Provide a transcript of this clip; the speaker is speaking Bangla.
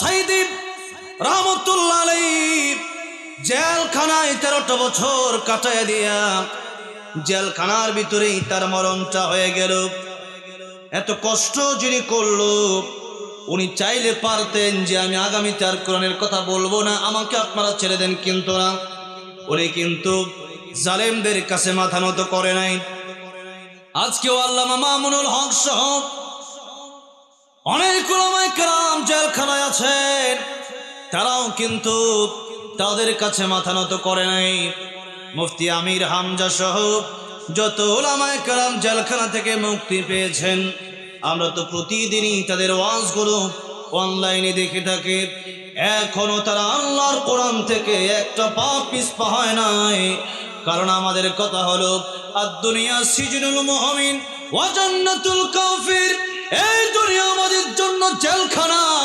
সাইদি রহমতুল্লাহ জেলখানায় বছর দিয়া জেলখানার ভিতরেই তার মরণটা হয়ে গেল। এত কষ্ট যিনি করল, উনি চাইলে পারতেন যে আমি আগামীতে আর কোরআনের কথা বলব না, আমাকে আপনারা ছেড়ে দেন কিন্তু না। উনি কিন্তু জালেমদের কাছে মাথা নত করে নাই। আজকেও মামুনুল হক সহ অনেক আছেন তারাও কিন্তু তাদের কাছে মাথা নত করে নাই। মুফতি আমির হামজা সহ যত ওলামায়ে কেরাম জেলখানা থেকে মুক্তি পেয়েছেন, আমরা তো প্রতিদিনই তাদের ওয়াজগুলো অনলাইনে দেখে থাকি। এখনও তারা আল্লাহর কোরআন থেকে একটা পা পিছপা হয় নাই। কারণ আমাদের কথা হলো আর দুনিয়া সিজনুল মুহমিন, ওয়া জান্নাতুল কাফির, এই দুনিয়া আমাদের জন্য জেলখানা